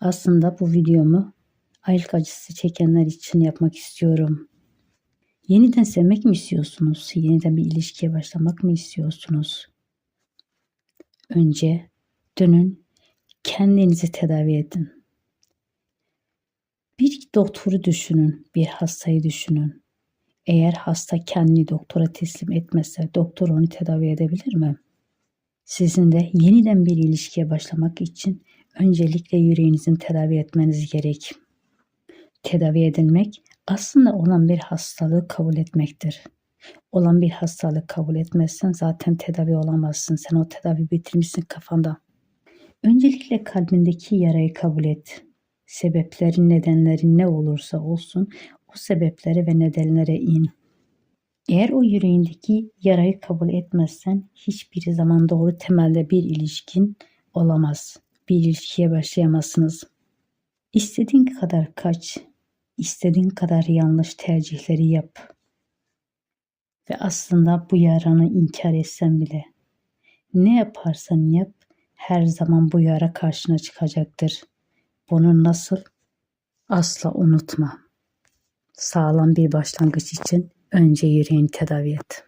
Aslında bu videomu ayrılık acısı çekenler için yapmak istiyorum. Yeniden sevmek mi istiyorsunuz? Yeniden bir ilişkiye başlamak mı istiyorsunuz? Önce dönün kendinizi tedavi edin. Bir doktoru düşünün, bir hastayı düşünün. Eğer hasta kendini doktora teslim etmezse doktor onu tedavi edebilir mi? Sizin de yeniden bir ilişkiye başlamak için öncelikle yüreğinizin tedavi etmeniz gerek. Tedavi edilmek aslında olan bir hastalığı kabul etmektir. Olan bir hastalığı kabul etmezsen zaten tedavi olamazsın. Sen o tedavi bitirmişsin kafanda. Öncelikle kalbindeki yarayı kabul et. Sebeplerin, nedenleri ne olursa olsun o sebeplere ve nedenlere in. Eğer o yüreğindeki yarayı kabul etmezsen hiçbir zaman doğru temelde bir ilişkin olamaz. Bir ilişkiye başlayamazsınız. İstediğin kadar kaç, istediğin kadar yanlış tercihleri yap. Ve aslında bu yaranı inkar etsen bile ne yaparsan yap her zaman bu yara karşına çıkacaktır. Bunu nasıl? Asla unutma. Sağlam bir başlangıç için önce yüreğini tedavi et.